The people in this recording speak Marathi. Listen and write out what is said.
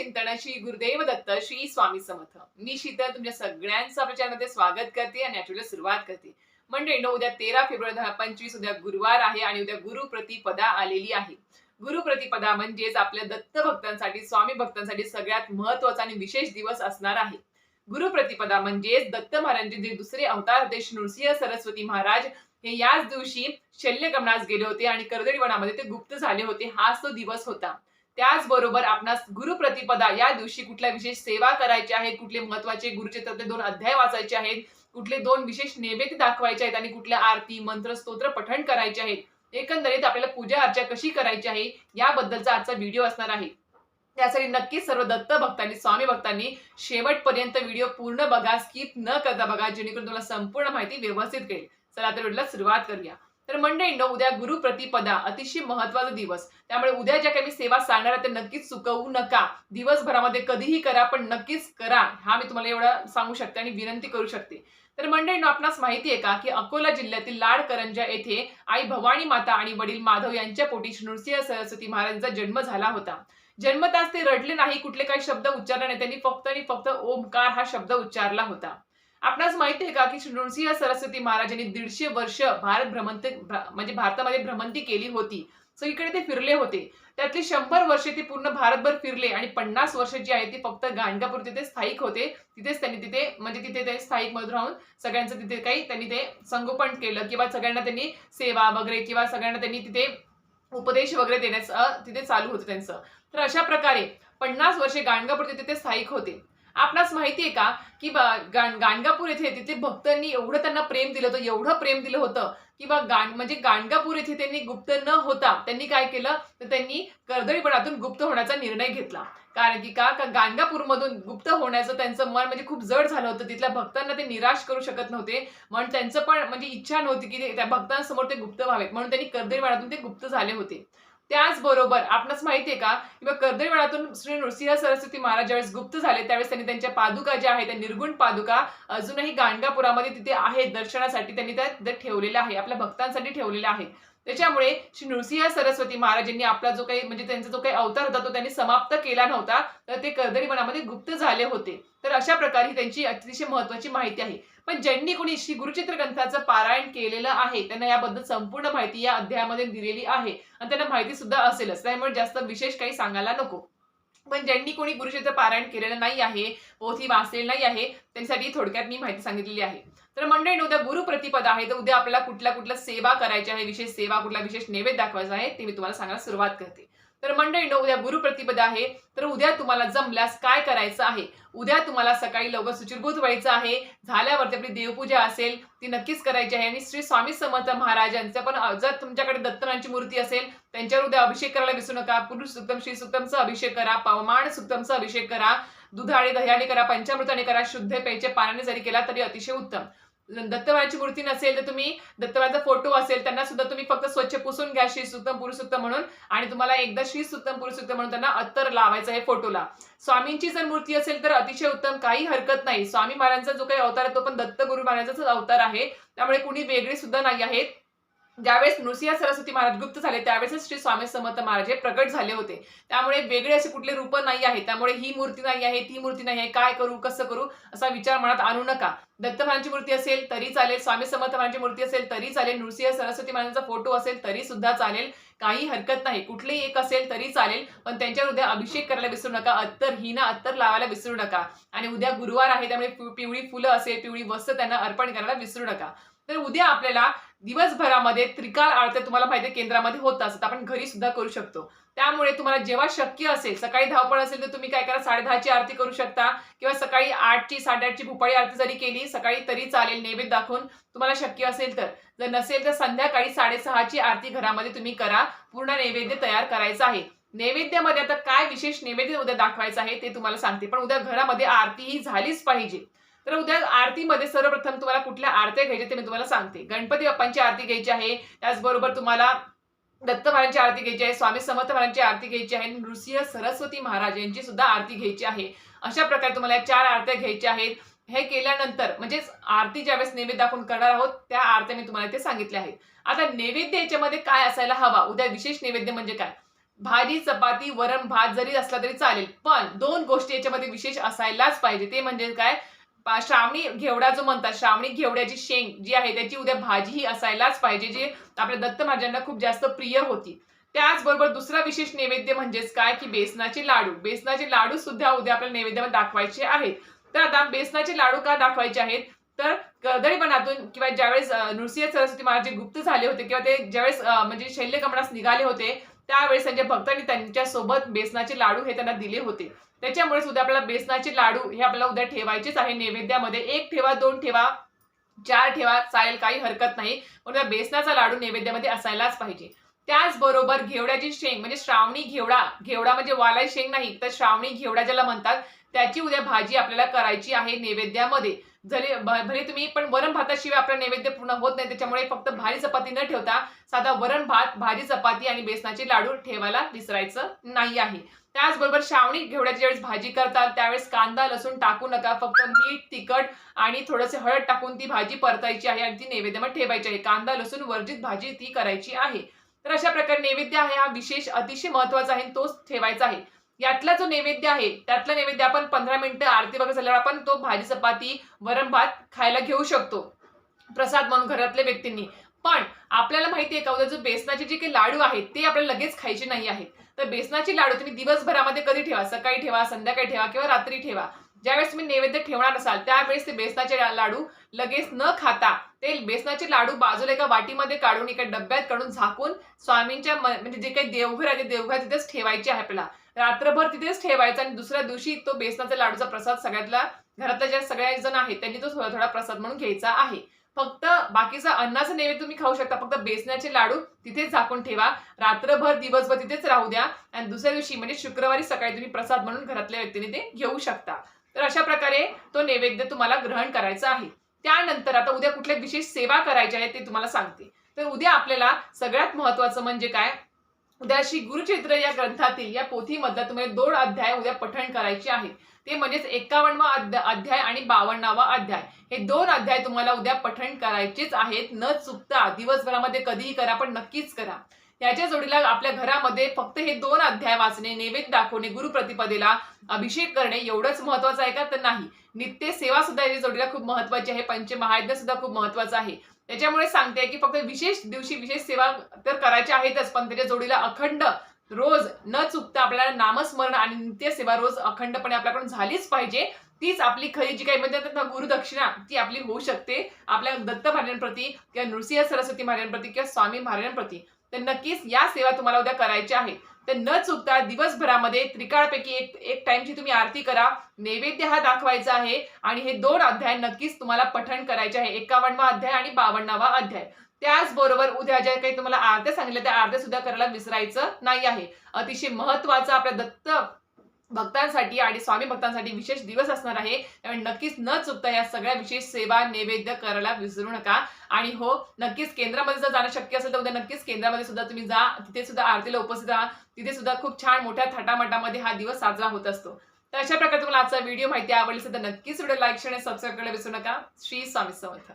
चिंतन श्री गुरुदेव दत्त श्री स्वामी समर्थ. मी शीतल तुमच्या सगळ्यांचं आपल्या चॅनलमध्ये स्वागत करते आणि ऍक्च्युअली सुरुवात करते. म्हणजे नो उद्या तेरा फेब्रुवारी दोन हजार पंचवीस उद्या गुरुवार आहे आणि उद्या गुरु प्रतिपदा आलेली आहे. गुरु प्रतिपदा म्हणजेच आपल्या दत्त भक्तांसाठी स्वामी भक्तांसाठी सगळ्यात महत्त्वाचा आणि विशेष दिवस असणार आहे. गुरु प्रतिपदा म्हणजेच दत्त महाराजांचे जे दुसरे अवतार होते नृसिंह सरस्वती महाराज हे याच दिवशी शल्यगमनास गेले होते आणि कर्दळी वनामध्ये ते गुप्त झाले होते. हाच तो दिवस होता. त्याचबरोबर आपणास गुरुप्रतिपदा या दिवशी कुठल्या विशेष सेवा करायच्या आहेत कुठले महत्त्वाचे गुरुचित्रातले दोन अध्याय वाचायचे आहेत कुठले दोन विशेष नैवेद्य दाखवायचे आहेत आणि कुठल्या आरती मंत्र स्तोत्र पठण करायचे आहेत एकंदरीत आपल्याला पूजा अर्चा कशी करायची आहे याबद्दलचा आजचा व्हिडिओ असणार आहे. त्यासाठी नक्कीच सर्व दत्त भक्तांनी स्वामी भक्तांनी शेवटपर्यंत व्हिडिओ पूर्ण बघा स्किप न करता बघा जेणेकरून तुम्हाला संपूर्ण माहिती व्यवस्थित कळेल. चला तर व्हिडिओला सुरुवात करूया. तर मंडळींनो उद्या गुरु प्रतिपदा अतिशय महत्त्वाचा दिवस. त्यामुळे उद्या ज्या काही मी सेवा सांगणार आहे ते नक्कीच चुकवू नका. दिवसभरामध्ये कधीही करा पण नक्कीच करा. हा मी तुम्हाला एवढा सांगू शकते आणि विनंती करू शकते. तर मंडळींनो आपणास माहिती आहे का की अकोला जिल्ह्यातील लाड करंजा येथे आई भवानी माता आणि वडील माधव यांच्या पोटी नृसिंह सरस्वती महाराजांचा जन्म झाला होता. जन्मताच ते रडले नाही कुठले काही शब्द उच्चारले नाही त्यांनी फक्त आणि फक्त ओमकार हा शब्द उच्चारला होता. आपणास माहिती आहे का की श्री नृसिंह सरस्वती महाराजांनी दीडशे वर्ष भारत भ्रमंत म्हणजे भारतामध्ये भ्रमंती केली होती. सगळीकडे ते फिरले होते. त्यातली शंभर वर्षे ते पूर्ण भारतभर फिरले आणि पन्नास वर्ष जी आहे ती फक्त गाणगापूर तिथे स्थायिक होते. तिथेच त्यांनी तिथे म्हणजे तिथे ते स्थायिक मधून राहून सगळ्यांचं तिथे काही त्यांनी ते संगोपन केलं किंवा सगळ्यांना त्यांनी सेवा वगैरे किंवा सगळ्यांना त्यांनी तिथे उपदेश वगैरे देण्याचं तिथे चालू होतं त्यांचं. तर अशा प्रकारे पन्नास वर्षे गाणगापूर तिथे ते स्थायिक होते. आपणास माहिती आहे का की गाणगापूर येथे तिथे भक्तांनी एवढं त्यांना प्रेम दिलं होतं एवढं प्रेम दिलं होतं की बा गाण म्हणजे गाणगापूर येथे त्यांनी गुप्त न होता त्यांनी काय केलं? तर त्यांनी कर्दळीपणातून गुप्त होण्याचा निर्णय घेतला. कारण की का? का गाणगापूरमधून गुप्त होण्याचं त्यांचं मन म्हणजे खूप जड झालं होतं. तिथल्या भक्तांना ते निराश करू शकत नव्हते. म्हणून त्यांचं पण म्हणजे इच्छा नव्हती की त्या भक्तांसमोर ते गुप्त व्हावेत. म्हणून त्यांनी कर्दळीपणातून ते गुप्त झाले होते. त्याचबरोबर आपणास माहितीये का किंवा कर्दळीवनातून श्री नृसिंह सरस्वती महाराज ज्यावेळेस गुप्त झाले त्यावेळेस त्यांनी त्यांच्या पादुका ज्या आहेत त्या निर्गुण पादुका अजूनही गाणगापुरामध्ये तिथे आहेत दर्शनासाठी त्यांनी त्या ठेवलेल्या आहे आपल्या भक्तांसाठी ठेवलेल्या आहेत. त्याच्यामुळे श्री नृसिंह सरस्वती महाराजांनी आपला जो काही म्हणजे त्यांचा जो काही अवतार होता तो त्यांनी समाप्त केला नव्हता. तर ते कर्दळी वनामध्ये गुप्त झाले होते. तर अशा प्रकारे त्यांची अतिशय महत्वाची माहिती आहे. पण ज्यांनी कोणी श्री गुरुचित्र ग्रंथाचं पारायण केलेलं आहे त्यांना याबद्दल संपूर्ण माहिती या अध्यायामध्ये दिलेली आहे. आणि त्यांना माहिती सुद्धा असेलच. त्यामुळे जास्त विशेष काही सांगायला नको. पण ज्यांनी कोणी गुरुचित्र पारायण केलेलं नाही आहे पोथी वाचलेलं नाही आहे त्यांच्यासाठी थोडक्यात मी माहिती सांगितलेली आहे. तर मंडळी उद्या गुरु प्रतिपद आहे. तर उद्या आपल्याला कुठल्या कुठल्या सेवा करायची आहे विशेष सेवा कुठला विशेष नैवेद्य दाखवायचा आहे ते मी तुम्हाला सांगायला सुरुवात करते. तर मंडळी उद्या गुरुप्रतिपद आहे. तर उद्या तुम्हाला जमल्यास काय करायचं आहे? उद्या तुम्हाला सकाळी लवकर सुचिरभूत व्हायचं आहे. झाल्यावरती आपली देवपूजा असेल ती नक्कीच करायची आहे. आणि श्री स्वामी समर्थ महाराजांचं पण जर तुमच्याकडे दत्तनांची मूर्ती असेल त्यांच्यावर उद्या अभिषेक करायला विसरू नका. पुरुष सुक्तम श्री सुक्तमचा अभिषेक करा. पवमान सुक्तमचा अभिषेक करा. दुधाने दह्याने करा. पंचामृताने करा. शुद्ध पेयचे पाण्याने जरी केला तरी अतिशय उत्तम. दत्तवाळाची मूर्ती नसेल तर तुम्ही दत्तवाळाचा फोटो असेल त्यांना सुद्धा तुम्ही फक्त स्वच्छ पुसून घ्या श्री सुत्तम पुरुषोत्तम म्हणून. आणि तुम्हाला एकदा श्री सुत्तम पुरुषोत्तम म्हणून त्यांना अत्तर लावायचं आहे फोटोला स्वामींची जर मूर्ती असेल तर अतिशय उत्तम काही हरकत नाही. स्वामी महाराजांचा जो काही अवतार आहे तो पण दत्त गुरु महाराजांचाच अवतार आहे. त्यामुळे कुणी वेगळे सुद्धा नाही आहेत. ज्यावेळेस नृसिंह सरस्वती महाराज गुप्त झाले त्यावेळेस श्री स्वामी समर्थ महाराज हे प्रकट झाले होते. त्यामुळे वेगळे असे कुठले रूप नाही आहे त्यामुळे ही मूर्ती नाही आहे ती मूर्ती नाही आहे. काय करू कसं करू असा विचार मनात आणू नका. दत्त मूर्ती असेल तरी चालेल. स्वामी समर्थ महाराजांची मूर्ती असेल तरी चालेल. नृसिंह सरस्वती महाराजांचा फोटो असेल तरी सुद्धा चालेल. काही हरकत नाही. कुठलेही एक असेल तरी चालेल. पण त्यांच्या उद्या अभिषेक करायला विसरू नका. अत्तर हिना अत्तर लावायला विसरू नका. आणि उद्या गुरुवार आहे त्यामुळे पिवळी फुलं असेल पिवळी वस्त्र त्यांना अर्पण करायला विसरू नका. तर उद्या आपल्याला दिवसभरामध्ये त्रिकाल आरत्या तुम्हाला माहिती केंद्रामध्ये होत असत आपण घरी सुद्धा करू शकतो. त्यामुळे तुम्हाला जेव्हा शक्य असेल सकाळी धावपळ असेल तर तुम्ही काय करा साडेदहाची आरती करू शकता. किंवा सकाळी आठची साडेआठची भुपाळी आरती जरी केली सकाळी तरी चालेल नैवेद्य दाखवून तुम्हाला शक्य असेल तर. जर नसेल तर संध्याकाळी साडेसहाची आरती घरामध्ये तुम्ही करा. पूर्ण नैवेद्य तयार करायचं आहे. नैवेद्यामध्ये आता काय विशेष नैवेद्य उद्या दाखवायचं आहे ते तुम्हाला सांगते. पण उद्या घरामध्ये आरती ही झालीच पाहिजे. तर उद्या आरतीमध्ये सर्वप्रथम तुम्हाला कुठल्या आरत्या घ्यायच्या ते मी तुम्हाला सांगते. गणपती बाप्पांची आरती घ्यायची आहे. त्याचबरोबर तुम्हाला दत्त महाराजांची आरती घ्यायची आहे स्वामी समर्थ महाराजांची आरती घ्यायची आहे नृसिंह सरस्वती महाराज यांची सुद्धा आरती घ्यायची आहे. अशा प्रकारे तुम्हाला चार आरत्या घ्यायच्या आहेत. हे केल्यानंतर म्हणजेच आरती ज्यावेळेस नैवेद्य आपण करणार आहोत त्या आरत्या मी तुम्हाला ते सांगितले आहेत. आता नैवेद्य याच्यामध्ये काय असायला हवा? उद्या विशेष नैवेद्य म्हणजे काय? भाजी चपाती वरण भात जरी असला तरी चालेल पण दोन गोष्टी याच्यामध्ये विशेष असायलाच पाहिजे. ते म्हणजे काय? श्रावणी घेवडा जो म्हणतात. श्रावणी घेवड्याची शेंग जी आहे त्याची उद्या भाजी ही असायलाच पाहिजे जी आपल्या दत्त महाराजांना खूप जास्त प्रिय होती. त्याचबरोबर दुसरा विशेष नैवेद्य म्हणजेच काय? की बेसनाचे लाडू. बेसनाचे लाडू सुद्धा उद्या आपल्या नैवेद्यामध्ये दाखवायचे आहेत. तर आता बेसनाचे लाडू का दाखवायचे आहेत? तर कर्दळीपणातून किंवा ज्यावेळेस नृसिंह सरस्वती महाराज गुप्त झाले होते किंवा ते ज्यावेळेस म्हणजे शल्यगमनास निघाले होते त्यावेळेस त्यांच्या भक्तांनी त्यांच्यासोबत बेसनाचे लाडू हे त्यांना दिले होते. त्याच्यामुळे सुद्धा आपल्याला बेसनाचे लाडू हे आपल्याला उद्या ठेवायचेच आहे. नैवेद्यामध्ये एक ठेवा दोन ठेवा चार ठेवा चालेल काही हरकत नाही. म्हणून बेसनाचा लाडू नैवेद्यामध्ये असायलाच पाहिजे. त्याचबरोबर घेवड्याची शेंग म्हणजे श्रावणी घेवडा घेवडा म्हणजे वालाय शेंग नाही तर श्रावणी घेवडा ज्याला म्हणतात त्याची उद्या भाजी आपल्याला करायची आहे नैवेद्यामध्ये. जरी भले तुम्ही पण वरण भाताशिवाय आपला नैवेद्य पूर्ण होत नाही त्याच्यामुळे फक्त भारी चपाती न ठेवता साधा वरण भात भाजी चपाती आणि बेसनाचे लाडू ठेवायला विसरायचं नाही आहे. त्याचबरोबर श्रावणी घेवड्याची ज्यावेळेस भाजी करतात त्यावेळेस कांदा लसूण टाकू नका फक्त मीठ तिखट आणि थोडंसे हळद टाकून ती भाजी परतायची आहे आणि ती नैवेद्यामध्ये ठेवायची आहे. कांदा लसूण वर्जित भाजी ती करायची आहे. तर अशा प्रकारे नैवेद्य आहे हा विशेष अतिशय महत्त्वाचा आहे आणि तोच ठेवायचा आहे. यातला जो नैवेद्य आहे त्यातला नैवेद्य आपण पंधरा मिनिटं आरती वगैरे झाल्यावर आपण तो भाजी चपाती वरण भात खायला घेऊ शकतो. प्रसाद म्हणून घरातल्या व्यक्तींनी. पण आपल्याला माहिती आहे का उद्या जो बेसनाचे जे काही लाडू आहेत ते आपल्याला लगेच खायचे नाही आहेत. तर बेसनाचे लाडू तुम्ही दिवसभरामध्ये कधी ठेवा? सकाळी ठेवा संध्याकाळी ठेवा किंवा रात्री ठेवा? ज्यावेळेस तुम्ही नैवेद्य ठेवणार असाल त्यावेळेस ते बेसनाचे लाडू लगेच न खाता ते बेसनाचे लाडू बाजूला एका वाटीमध्ये काढून एका डब्यात काढून झाकून स्वामींच्या म्हणजे जे काही देवघर आहे ते देवघर तिथेच ठेवायचे आहे आपल्याला. रात्रभर तिथेच ठेवायचा आणि दुसऱ्या दिवशी तो बेसनाचा लाडूचा प्रसाद सगळ्यातला घरातल्या ज्या सगळ्या जण आहेत त्यांनी तो थोडा थोडा प्रसाद म्हणून घ्यायचा आहे. फक्त बाकीचा अन्नाचा नैवेद्य तुम्ही खाऊ शकता. फक्त बेसनाचे लाडू तिथेच झाकून ठेवा. रात्रभर दिवसभर तिथेच राहू द्या. आणि दुसऱ्या दिवशी म्हणजे शुक्रवारी सकाळी तुम्ही प्रसाद म्हणून घरातल्या व्यक्तीने ते घेऊ शकता. तर अशा प्रकारे तो नैवेद्य तुम्हाला ग्रहण करायचा आहे. त्यानंतर आता उद्या कुठल्या विशेष सेवा करायच्या आहेत ते तुम्हाला सांगते. तर उद्या आपल्याला सगळ्यात महत्वाचं म्हणजे काय? उद्या श्री गुरुचरित्र या ग्रंथातील या पोथीमधला तुम्हाला दोन अध्याय उद्या पठण करायचे आहेत. ते म्हणजेच एकावन्नवा अध्याय आणि बावन्नावा अध्याय. हे दोन अध्याय तुम्हाला उद्या पठण करायचेच आहेत. न चुकता दिवसभरामध्ये कधीही करा पण नक्कीच करा. याच्या जोडीला आपल्या घरामध्ये फक्त हे दोन अध्याय वाचणे नैवेद्य दाखवणे गुरुप्रतिपदेला अभिषेक करणे एवढंच महत्वाचं आहे का? तर नाही. नित्य सेवा सुद्धा याच्या जोडीला खूप महत्वाची आहे. पंचमहायज्ञ सुद्धा खूप महत्वाचं आहे. त्याच्यामुळे सांगते की फक्त विशेष दिवशी विशेष सेवा तर करायच्या आहेतच पण त्याच्या जोडीला अखंड रोज न चुकता आपल्याला नामस्मरण आणि नित्य सेवा रोज अखंडपणे आपल्याकडून झालीच पाहिजे. तीच आपली खरी जी काही म्हणतात ना गुरुदक्षिणा ती आपली होऊ शकते. आपल्या दत्त महाराजांप्रती किंवा नृसिंह सरस्वती महाराजांप्रती किंवा स्वामी महाराजांप्रती. तर नक्कीच या सेवा तुम्हाला उद्या करायच्या आहेत. तर न चुकता दिवसभरामध्ये त्रिकाळपैकी एक एक टाइमची तुम्ही आरती करा नैवेद्य हा दाखवायचा आहे आणि हे दोन अध्याय नक्कीच तुम्हाला पठण करायचे आहे. एकावन्नवा अध्याय आणि बावन्नावा अध्याय. त्याचबरोबर उद्या ज्या काही तुम्हाला आरत्या सांगितल्या त्या आरत्या सुद्धा करायला विसरायचं नाही आहे. अतिशय महत्त्वाचा आपल्या दत्त भक्तांसाठी आणि स्वामी भक्तांसाठी विशेष दिवस असणार आहे. त्यामुळे नक्कीच न चुकता या सगळ्या विशेष सेवा नैवेद्य करायला विसरू नका. आणि हो नक्कीच केंद्रामध्ये जर जाणं शक्य असेल तर उद्या नक्कीच केंद्रामध्ये सुद्धा तुम्ही जा. तिथे सुद्धा आरतीला उपस्थित राहा. तिथे सुद्धा खूप छान मोठ्या थाटामाटामध्ये हा दिवस साजरा होत असतो. तर अशा प्रकारे तुम्हाला आजचा व्हिडिओ माहिती आवडली असेल तर नक्कीच व्हिडिओ लाईक शेअर आणि सबस्क्राईब करायला विसरू नका. श्री स्वामी समर्थ.